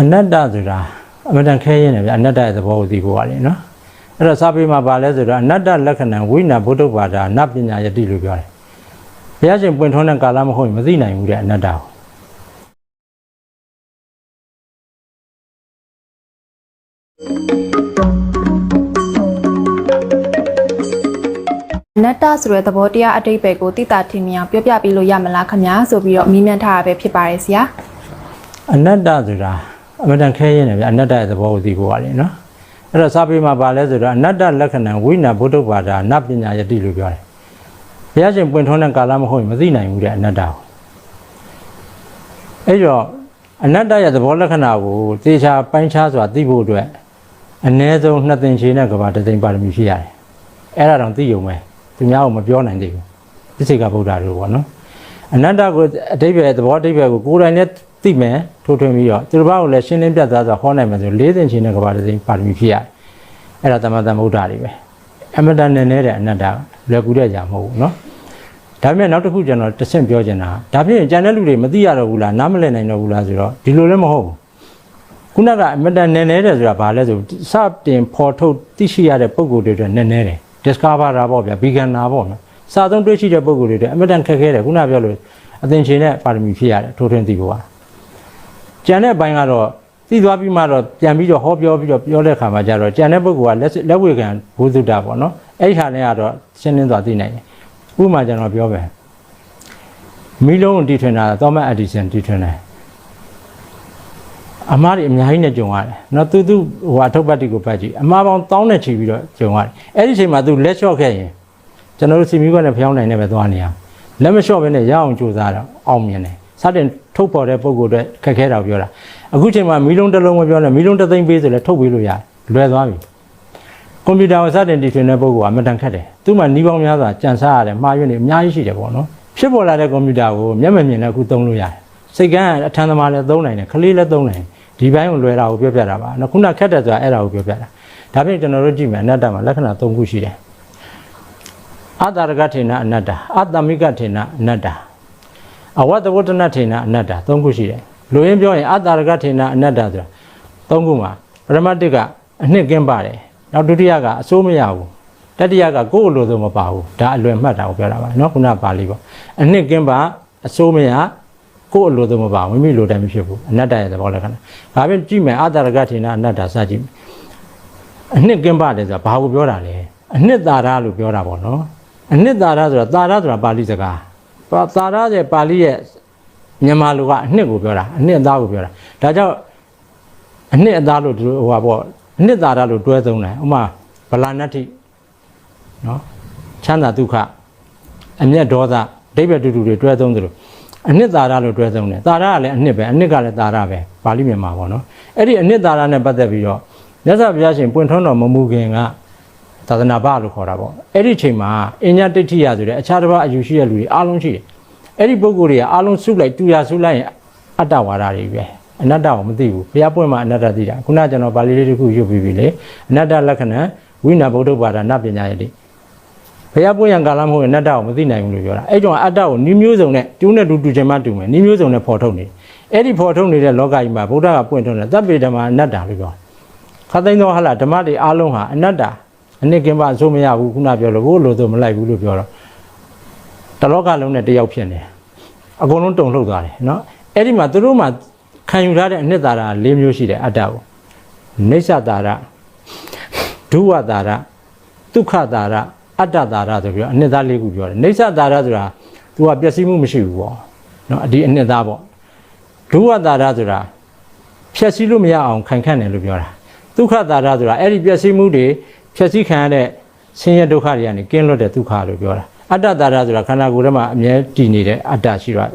အနတ္တဆိုတာအမှန်တန်ခဲရင်လည်းဗျအနတ္တရဲ့သဘောကိုသိဖို့ရတယ်နော်အဲ့တော့စာပေမှာပါလဲဆိုတော့အနတ္တလက္ခဏာဝိနာဘုဒ္ဓဘာသာနပညာယတိလို့ပြောတယ်ဘုရားရှင်ပွင့်ထွန်းတဲ့ကာလမဟုတ်ရင်မသိနိုင်ဘူးတဲ့အနတ္တကိုအနတ္တဆိုတဲ့သဘောတရားအတိတ်ပဲကိုတိတာထင်မြင်အောင်ပြောပြပေးလို့ရမလားခင်ဗျာဆိုပြီးတော့အမီးမြန်းထားတာပဲဖြစ်ပါတယ်ဆရာအနတ္တဆိုတာ အမှန်တန်ခဲရင်လည်းဗျအနတ္တရဲ့သဘောကိုသိဖို့ရတယ်နော်အဲ့တော့စာပေမှာပါလဲဆိုတော့အနတ္တလက္ခဏာဝိနာဘုဒ္ဓဘာသာနပညာယတိလို့ပြောတယ်ဘုရားရှင်ပွင့်ထွန်းတဲ့ကာလမဟုတ်ရင်မသိနိုင်ဘူးတဲ့အနတ္တကိုအဲ့တော့အနတ္တရဲ့သဘောလက္ခဏာကိုသေချာပိုင်းခြားစွာသိဖို့အတွက်အ ਨੇ ဆုံးနှစ်သိန်းချေနဲ့ကဘာတစ်သိန်းပါရမီဖြစ်ရတယ်အဲ့ဒါတော့သိုံပဲသူများကမပြောနိုင်သေးဘူးပြစ္ဆေကဗုဒ္ဓတို့ပေါ့နော်အနတ္တကိုအတိပ္ပယ်သဘောအတိပ္ပယ်ကိုကိုယ်တိုင်လည်း သိမယ်ထိုးထွင်းပြီးတော့သူတစ်ပါးကိုလည်းရှင်းလင်းပြသစွာဟောနိုင်မယ်ဆို၄၀ချင်းတဲ့ကဘာတစ်စိမ်ပါရမီဖြစ်ရတယ်။အဲ့ဒါသမသမဗုဒ္ဓတွေပဲ။အမတန်နဲ့နဲ့တဲ့အနတ္တလွယ်ကူတဲ့ကြာမဟုတ်ဘူးနော်။ဒါပေမဲ့နောက်တစ်ခုကျွန်တော်တစ်ဆင့်ပြောချင်တာဒါဖြင့်ကျန်တဲ့လူတွေမသိရတော့ဘူးလားနားမလည်နိုင်တော့ဘူးလားဆိုတော့ဒီလိုလည်းမဟုတ်ဘူး။ခုနကအမတန်နဲ့နဲ့တဲ့ဆိုတာဘာလဲဆိုစတင်ဖော်ထုတ်သိရှိရတဲ့ပုံကိုယ်တွေအတွက်နဲ့နဲ့တယ် discover တာပေါ့ဗျာ beginner ပေါ့နော်။စာသုံးတွေ့ရှိတဲ့ပုံကိုယ်တွေအတွက်အမတန်ခက်ခဲတယ်ခုနပြောလို့အသင်ရှင်နဲ့ပါရမီဖြစ်ရတယ်ထိုးထွင်းသိဖို့ပါ။ ကြံတဲ့ဘိုင်းကတော့သိသွားပြီးမှတော့ပြန်ပြီးတော့ဟောပြောပြီးတော့ပြောတဲ့အခါမှာကျတော့ကြံတဲ့ပုဂ္ဂိုလ်ကလက်လက်ဝေခံဘုသုတ္တပေါ့နော်။အဲ့ဒီဟာနဲ့ကတော့ရှင်းလင်းစွာသိနိုင်တယ်။ဥပမာကျွန်တော်ပြောမယ်။မီလုံးကိုတီထွင်တာသောမတ်အက်ဒီဆန်တီထွင်တယ်အမားတွေအများကြီးနဲ့ကြုံရတယ်။နော်သူသူဟိုအထုပ်ပတ်တိကိုပတ်ကြည့်အမားပေါင်းတောင်းနဲ့ချီပြီးတော့ကြုံရတယ်။အဲ့ဒီအချိန်မှာသူလက်လျှော့ခဲ့ရင်ကျွန်တော်တို့စီမီကွက်နဲ့ဖျောင်းနိုင်နေပဲသွားနေရအောင်။လက်မလျှော့ဘဲနဲ့ရအောင်ကြိုးစားတော့အောင်မြင်တယ်။စတင် ထုတ်ပေါ်တဲ့ပုံကိုယ်တွေခက်ခဲတာကိုပြောတာ။အခုချိန်မှာမီလုံးတစ်လုံးမပြောနဲ့မီလုံးတစ်သိန်းပေးဆိုလဲထုတ်ပေးလို့ရတယ်။လွယ်သွားပြီ။ကွန်ပျူတာကိုစတင်တည်ထွင်တဲ့ပုံကအမတန်ခက်တယ်။သူ့မှာနှီးပေါင်းများစွာကြံစားရတယ်မှားယွင်းနေအများကြီးရှိတယ်ပေါ့နော်။ဖြစ်ပေါ်လာတဲ့ကွန်ပျူတာကိုမျက်မမြင်နဲ့အခုသုံးလို့ရတယ်။စိတ်ကန်းအထံသမားလည်းသုံးနိုင်တယ်ခလေးလည်းသုံးနိုင်တယ်ဒီဘိုင်းကိုလွယ်တာကိုပြောပြတာပါနော်ခုနခက်တယ်ဆိုတာအဲ့ဒါကိုပြောပြတာဒါဖြင့်ကျွန်တော်တို့ကြည့်မယ်အနတ္တမှာလက္ခဏာ၃ခုရှိတယ်အတ္တရကထေနအနတ္တအတ္တမိကထေနအနတ္တ အဝတ္တဝတ္တနထေနအနတ္တ၃ခုရှိတယ်လူရင်းပြောရင်အတ္တရကထေနအနတ္တဆိုတာ၃ခုမှာပရမတ္တိကအနှစ်ကင်းပါတယ်နောက်ဒုတိယကအစိုးမရဘူးတတိယကကိုယ်အလိုဆုံးမပါဘူးဒါအလွယ်မှတ်တာကိုပြောတာပါနော်ခုနပါဠိပေါ့အနှစ်ကင်းပါအစိုးမရကိုယ်အလိုဆုံးမပါဘူးမိမိလိုတိုင်းမဖြစ်ဘူးအနတ္တရဲ့သဘောလက္ခဏာဒါဖြင့်ကြည့်မယ်အတ္တရကထေနအနတ္တစကြည့်မယ်အနှစ်ကင်းပါတယ်ဆိုတာဘာကိုပြောတာလဲအနှစ်သာရလို့ပြောတာပေါ့နော်အနှစ်သာရဆိုတာသာရဆိုတာပါဠိစကားပါ သာရရဲ့ပါဠိရဲ့မြန်မာလိုကအနှစ်ကိုပြောတာအနှစ်အသားကိုပြောတာဒါကြောင့်အနှစ်အသားလို့ဒီလိုဟိုပါပေါ့အနှစ်သာရလို့တွဲသုံးတယ်ဥမာဗလာနတ္တိနော်ချမ်းသာဒုက္ခအမျက်ဒေါသဒိဗ္ဗတူတူတွေတွဲသုံးသလိုအနှစ်သာရလို့တွဲသုံးတယ်သာရကလည်းအနှစ်ပဲအနှစ်ကလည်းသာရပဲပါဠိမြန်မာပေါ့နော်အဲ့ဒီအနှစ်သာရနဲ့ပတ်သက်ပြီးတော့မြတ်စွာဘုရားရှင်ပွင့်ထွန်းတော်မမူခင်က သာသနာ့ဘလို့ခေါ်တာပေါ့အဲ့ဒီချိန်မှာအညာတိဋ္ဌိယဆိုတဲ့အခြားတစ်ပါးအယူရှိတဲ့လူတွေအားလုံးရှိတယ်အဲ့ဒီပုဂ္ဂိုလ်တွေကအားလုံးစုလိုက်တူရစုလိုက်ရင်အတ္တဝါဒတွေပဲအနတ္တကိုမသိဘူးဘုရားပွင့်မှာအနတ္တသိတာခုနကကျွန်တော်ပါဠိလေးတစ်ခုရွတ်ပြီးပြီလေအနတ္တလက္ခဏာဝိနာဗုဒ္ဓဘာသာနပညာယတိဘုရားပွင့်ရံကာလမဟုတ်ရင်အနတ္တကိုမသိနိုင်ဘူးလို့ပြောတာအဲ့ကြောင့်အတ္တကိုနှီးမျိုးစုံနဲ့တူးနဲ့တူတူချင်မှတူမယ်နှီးမျိုးစုံနဲ့ဖော်ထုတ်နေတယ်အဲ့ဒီဖော်ထုတ်နေတဲ့လောကကြီးမှာဗုဒ္ဓကပွင့်ထွန်းတယ်တပ်ပေဓမ္မအနတ္တလို့ပြောတယ်ခသိန်းသောဟလာဓမ္မတွေအားလုံးဟာအနတ္တ အနှစ်ကင်းပါအစိုးမရဘူးခုနပြောလို့ကိုယ်လိုဆိုမလိုက်ဘူးလို့ပြောတော့တလောကလုံးနဲ့တယောက်ဖြစ်နေအကုန်လုံးတုံလှုပ်သွားတယ်နော်အဲ့ဒီမှာသူတို့မှာခံယူထားတဲ့အနှစ်သာရ၄မျိုးရှိတယ်အတ္တကိုနေသတာရဒုဝတာရဒုက္ခတာရအတ္တတာရဆိုပြီးတော့အနှစ်သား၄ခုပြောတယ်နေသတာရဆိုတာ तू ကပျက်စီးမှုမရှိဘူးပေါ့နော်ဒီအနှစ်သားပေါ့ဒုဝတာရဆိုတာဖြက်စီးလို့မရအောင်ခိုင်ခန့်တယ်လို့ပြောတာဒုက္ခတာရဆိုတာအဲ့ဒီပျက်စီးမှုတွေ ဖြက်စီးခံရတဲ့ဆင်းရဲဒုက္ခတွေကနေကင်းလွတ်တဲ့ဒုက္ခလို့ပြောတာအတ္တတာရဆိုတာခန္ဓာကိုယ်ထဲမှာအမြဲတည်နေတဲ့အတ္တရှိတော့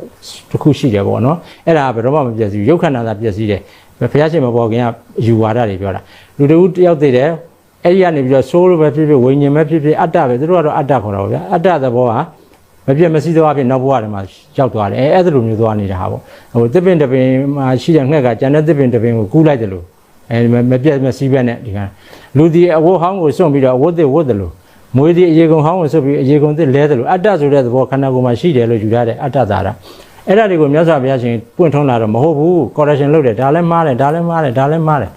တစ်ခုရှိတယ်ပေါ့နော်အဲ့ဒါကဘယ်တော့မှမပျက်စီးဘူးရုပ်ခန္ဓာသာပျက်စီးတယ်ဘုရားရှင်မပေါ်ခင်ကယူဝါဒတွေပြောတာလူတဦးတယောက်သေးတယ်အဲ့ဒီကနေပြီးတော့ဆိုးလို့ပဲဖြစ်ဖြစ်ဝိညာဉ်ပဲဖြစ်ဖြစ်အတ္တပဲသူတို့ကတော့အတ္တခေါ်တာပေါ့ဗျာအတ္တသဘောကမပြတ်မစည်းသောအဖြစ်နောက်ဘဝတွေမှာရောက်သွားတယ်အဲအဲ့ဒါလိုမျိုးသွားနေတာဟာပေါ့ဟိုတစ်ပင်တစ်ပင်မှာရှိတဲ့ငှက်ကကျန်တဲ့တစ်ပင်တစ်ပင်ကိုကူးလိုက်တယ်လို့ အဲမပြတ်မစည်းပဲနဲ့ဒီကလူဒီအဝတ်ဟောင်းကိုစွန့်ပြီးတော့အဝတ်သစ်ဝတ်တယ်လို့မွေးဒီအရေကုန်ဟောင်းကိုစွန့်ပြီးအရေကုန်သစ်လဲတယ်လို့အတ္တဆိုတဲ့သဘောခန္ဓာကိုယ်မှာရှိတယ်လို့ယူရတဲ့အတ္တသာရအဲ့ဒါတွေကိုမြတ်စွာဘုရားရှင်ပွင့်ထုံးလာတော့မဟုတ်ဘူး correction လုပ်တယ်ဒါလည်းမှားတယ်ဒါလည်းမှားတယ်ဒါလည်းမှားတယ်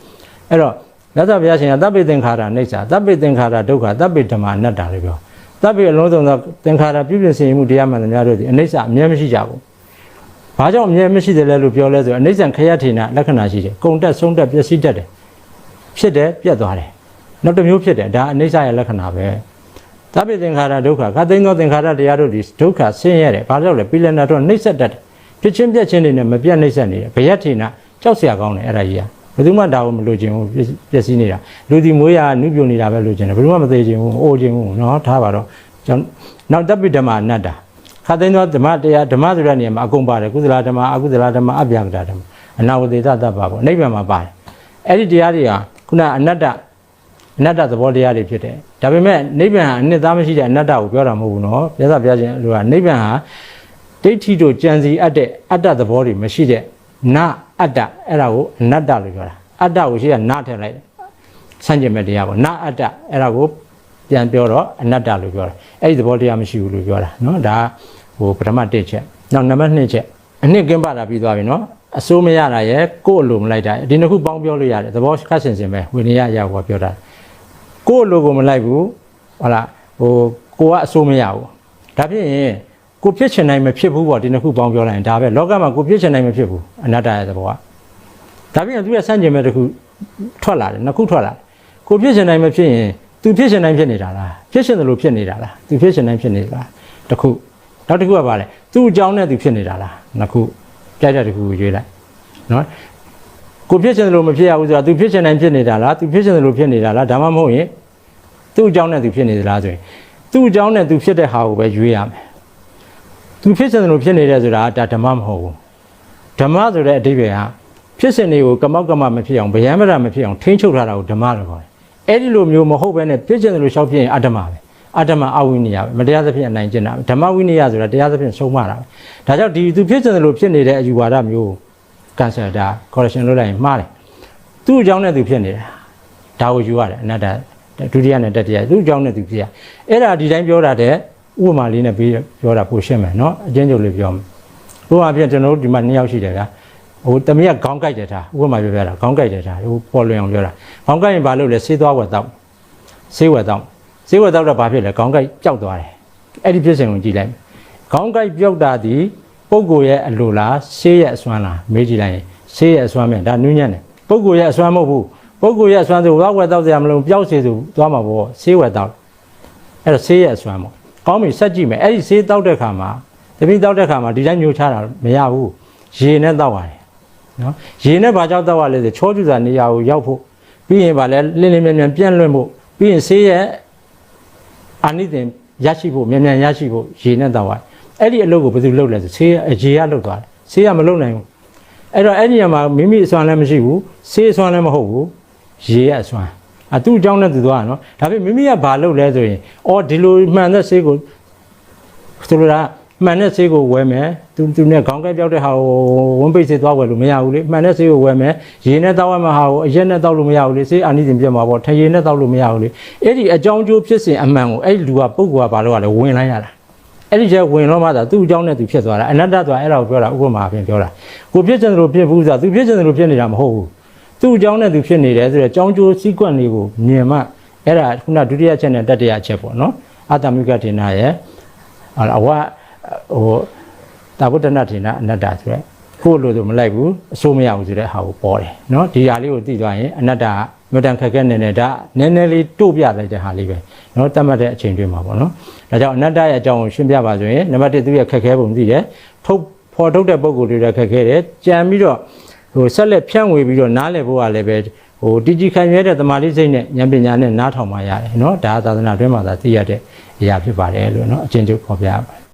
အဲ့တော့မြတ်စွာဘုရားရှင်ကတပ်ပိသင်္ခါရအိဋ္ဌာတပ်ပိသင်္ခါရဒုက္ခတပ်ပိဓမ္မအနတ္တလို့ပြောတပ်ပိအလုံးစုံသောသင်္ခါရပြုပြင်ဆင်မှုတရားမှန်သမျှတို့သည်အိဋ္ဌာအမြဲမရှိကြဘူး ။ဘာကြောင့်အမြဲမရှိတယ်လဲလို့ပြောလဲဆိုအနိစ္စခရထေနာလက္ခဏာရှိတယ်။ကုံတက်ဆုံးတက်ပျက်စီးတတ်တယ်။ဖြစ်တယ်ပြတ်သွားတယ်။နောက်တစ်မျိုးဖြစ်တယ်ဒါအနိစ္စရဲ့လက္ခဏာပဲ။သဗ္ဗေသင်္ခါရဒုက္ခခသိန်းသောသင်္ခါရတရားတို့ဒီဒုက္ခဆင်းရဲတယ်။ဘာကြောင့်လဲပိလနာတော့နှိမ့်ဆက်တတ်တယ်။ဖြစ်ချင်းပြက်ချင်းတွေနဲ့မပြတ်နှိမ့်ဆက်နေတယ်။ဘယက်ထေနာကြောက်စရာကောင်းတယ်အဲ့ဒါကြီးက။ဘယ်သူမှဒါကိုမလိုချင်ဘူးပျက်စီးနေတာ။လူဒီမွေးရနုပြိုနေတာပဲလိုချင်တယ်။ဘယ်သူမှမသေးချင်ဘူး။အိုချင်ဘူးနော်ထားပါတော့။နောက်တပ်ပိဓမ္မအနတ္တာ ခတ်သိမ်းသောဓမ္မတရားဓမ္မဆိုတဲ့နေရာမှာအကုန်ပါတယ်ကုသလဓမ္မအကုသလဓမ္မအပြာကတာဓမ္မအနာဝတိတတ္တပါပေါ့နိဗ္ဗာန်မှာပါတယ်အဲ့ဒီတရားတွေကခုနအနတ္တအနတ္တသဘောတရားတွေဖြစ်တယ်ဒါပေမဲ့နိဗ္ဗာန်ဟာအနှစ်သားမရှိတဲ့အနတ္တကိုပြောတာမဟုတ်ဘူးနော်ပြသပြခြင်းလူကနိဗ္ဗာန်ဟာဒိဋ္ဌိတို့ကြံစီအပ်တဲ့အတ္တသဘောတွေမရှိတဲ့နာအတ္တအဲ့ဒါကိုအနတ္တလို့ပြောတာအတ္တကိုရှိကနာထည့်လိုက်ဆန့်ကျင်မဲ့တရားပေါ့နာအတ္တအဲ့ဒါကို ပြန်ပြောတော့အနတ္တလို့ပြောတာအဲ့ဒီသဘောတရားမရှိဘူးလို့ပြောတာနော်ဒါဟိုပထမတစ်ချက်နောက်နံပါတ်2ချက်အနှစ်ကင်းပါတာပြီးသွားပြီနော်အစိုးမရတာရဲ့ကိုယ့်အလိုမလိုက်တာဒီနှစ်ခုပေါင်းပြောလို့ရတယ်သဘောခတ်ဆင်ဆင်ပဲဝိနည်းရရောက်ဟောပြောတာကိုယ့်လိုကိုမလိုက်ဘူးဟုတ်လားဟိုကိုကအဆိုးမရဘူးဒါဖြစ်ရင်ကိုဖြစ်ချင်နိုင်မဖြစ်ဘူးပေါ့ဒီနှစ်ခုပေါင်းပြောလိုက်ရင်ဒါပဲလောကမှာကိုဖြစ်ချင်နိုင်မဖြစ်ဘူးအနတ္တရဲ့သဘောကဒါဖြစ်ရင်သူရဲ့စန့်ကျင်မဲ့တစ်ခုထွက်လာတယ်နှစ်ခုထွက်လာတယ်ကိုဖြစ်ချင်နိုင်မဖြစ်ရင် သူဖြစ်ရှင်တိုင်းဖြစ်နေတာလားဖြစ်ရှင်တယ်လို့ဖြစ်နေတာလားသူဖြစ်ရှင်တိုင်းဖြစ်နေတာလားတခုနောက်တစ်ခုကပါလေသူ့အကြောင်းနဲ့သူဖြစ်နေတာလားနှစ်ခုကြိုက်တဲ့တစ်ခုကိုရွေးလိုက်နော်ကိုဖြစ်ရှင်တယ်လို့မဖြစ်ရဘူးဆိုတာသူဖြစ်ရှင်တိုင်းဖြစ်နေတာလားသူဖြစ်ရှင်တယ်လို့ဖြစ်နေတာလားဒါမှမဟုတ်ရင်သူ့အကြောင်းနဲ့သူဖြစ်နေသလားဆိုရင်သူ့အကြောင်းနဲ့သူဖြစ်တဲ့ဟာကိုပဲရွေးရမယ်သူဖြစ်ရှင်တယ်လို့ဖြစ်နေတယ်ဆိုတာဒါဓမ္မမဟုတ်ဘူးဓမ္မဆိုတဲ့အဓိပ္ပာယ်ကဖြစ်စဉ်တွေကိုကမောက်ကမမဖြစ်အောင်ဗျံမရမဖြစ်အောင်ထိန်းချုပ်ထားတာကိုဓမ္မလို့ခေါ်တယ် အဲ့ဒီလိုမျိုးမဟုတ်ဘဲနဲ့ပြည့်ကျင့်တယ်လို့ရှောက်ပြရင်အတ္တမပဲအတ္တမအဝိနည်းပဲမတရားသဖြင့်အနိုင်ကျင့်တာဓမ္မဝိနည်းဆိုတာတရားသဖြင့်ဆုံးမတာပဲဒါကြောင့်ဒီသူပြည့်ကျင့်တယ်လို့ဖြစ်နေတဲ့အယူဝါဒမျိုးကန်ဆယ်တာ correction လုပ်လိုက်ရင်မှားတယ်သူ့အကြောင်းနဲ့သူဖြစ်နေတာဒါကိုယူရတယ်အနတ္တဒုတိယနဲ့တတိယသူ့အကြောင်းနဲ့သူဖြစ်ရအဲ့ဒါဒီတိုင်းပြောတာတဲ့ဥပမာလေးနဲ့ပြောတာပိုရှင်းမယ်နော်အချင်းချုပ်လေးပြောမယ်ဥပမာပြကျွန်တော်တို့ဒီမှာနှစ်ယောက်ရှိတယ်ဗျာ ဟိုတမီးကခေါင်းကိုက်တယ်ထားဥပမာပြောပြတာခေါင်းကိုက်တယ်ထားဟိုပေါ်လွင်အောင်ပြောတာခေါင်းကိုက်ရင်ဘာလုပ်လဲဆေးသွားဝက်တော့ဆေးဝက်တော့ဆေးဝက်တော့တော့ဘာဖြစ်လဲခေါင်းကိုက်ပျောက်သွားတယ်အဲ့ဒီဖြစ်စဉ်ကိုကြည့်လိုက်ခေါင်းကိုက်ပျောက်တာဒီပုဂ္ဂိုလ်ရဲ့အလိုလားဆေးရဲ့အစွမ်းလားမေးကြည့်လိုက်ရင်ဆေးရဲ့အစွမ်းပဲဒါနူးညံ့တယ်ပုဂ္ဂိုလ်ရဲ့အစွမ်းမဟုတ်ဘူးပုဂ္ဂိုလ်ရဲ့အစွမ်းဆိုသွားဝက်တော့စရာမလိုပျောက်စေသူသွားမှာပေါ့ဆေးဝက်တော့အဲ့တော့ဆေးရဲ့အစွမ်းပေါ့ကောင်းပြီဆက်ကြည့်မယ်အဲ့ဒီဆေးတောက်တဲ့ခါမှာတပိတောက်တဲ့ခါမှာဒီတိုင်းမျိုးချတာမရဘူးရေနဲ့တောက်ရတယ် နော်ရေနဲ့ဘာကြောင့်တောက်ရလဲဆိုချောကျူစာနေရာကိုရောက်ဖို့ပြီးရင်ဗာလဲလင်းလင်းမြန်မြန်ပြန့်လွင့်ဖို့ပြီးရင်ဆေးရဲ့အာနိသင်ရရှိဖို့မြန်မြန်ရရှိဖို့ရေနဲ့တောက်ရတယ်အဲ့ဒီအလုပ်ကိုဘယ်သူလုပ်လဲဆိုဆေးရဲ့ရေကလုပ်သွားတယ်ဆေးကမလုပ်နိုင်ဘူးအဲ့တော့အဲ့ဒီညမှာမိမိအစွမ်းလည်းမရှိဘူးဆေးအစွမ်းလည်းမဟုတ်ဘူးရေရအစွမ်းအသူ့အကြောင်းနဲ့သူသွားတာနော်ဒါပေမဲ့မိမိကဘာလုပ်လဲဆိုရင်အော်ဒီလိုမှန်တဲ့ဆေးကိုဆိုလိုတာ မှန်တဲ့ဆေးကိုဝယ်မယ်သူသူနဲ့ခေါင်းကိုက်ပြောက်တဲ့ဟာကိုဝန်းပိတ်ဆေးသွားဝယ်လို့မရဘူးလေမှန်တဲ့ဆေးကိုဝယ်မယ်ရေနဲ့တောက်ရမှာဟာကိုအရက်နဲ့တောက်လို့မရဘူးလေဆေးအာနိသင်ပြတ်မှာပေါ့ထရေနဲ့တောက်လို့မရဘူးလေအဲ့ဒီအကြောင်းကျိုးဖြစ်စဉ်အမှန်ကိုအဲ့ဒီလူကပုဂ္ဂိုလ်ကဘာလို့ကလဲဝင်လိုက်ရတာအဲ့ဒီကျဝင်တော့မှသာသူ့အကြောင်းနဲ့သူဖြစ်သွားတာအနတ္တဆိုတာအဲ့ဒါကိုပြောတာဥပမာအပြင်ပြောတာကိုဖြစ်ချင်တယ်လို့ဖြစ်ဘူးဆိုတာသူဖြစ်ချင်တယ်လို့ဖြစ်နေတာမဟုတ်ဘူးသူ့အကြောင်းနဲ့သူဖြစ်နေတယ်ဆိုတော့အကြောင်းကျိုးစီးကွက်တွေကိုမြင်မှအဲ့ဒါခုနဒုတိယချက်နဲ့တတိယချက်ပေါ့နော်အတ္တမိကထေနရဲ့ဟာအဝ ဟိုတာဝတ္တနာထေနအနတ္တဆိုရက်ကိုယ်လိုဆိုမလိုက်ဘူးအဆိုးမရဘူးဆိုတဲ့ဟာကိုပေါ်တယ်နော်ဒီဟာလေးကိုသိသွားရင်အနတ္တကမတန်ခက်ခဲနေနေဒါနည်းနည်းလေးတို့ပြလိုက်တဲ့ဟာလေးပဲနော်တတ်မှတ်တဲ့အချိန်တွင်းမှာပေါ့နော်ဒါကြောင့်အနတ္တရဲ့အကြောင်းကိုရှင်းပြပါဆိုရင်နံပါတ်1သူရဲ့ခက်ခဲပုံသိတယ်ထုတ်ဖော်ထုတ်တဲ့ပုံကိုယ်တွေခက်ခဲတယ်ကြံပြီးတော့ဟိုဆက်လက်ဖြန့်ဝေပြီးတော့နားလည်ဖို့ကလည်းပဲဟိုတည်ကြည်ခံရတဲ့သမာဓိစိတ်နဲ့ဉာဏ်ပညာနဲ့နားထောင်မှရတယ်နော်ဒါသာသနာတွင်းမှာသာသိရတဲ့အရာဖြစ်ပါတယ်လို့နော်အကျဉ်းချုပ်ဖော်ပြရပါတယ်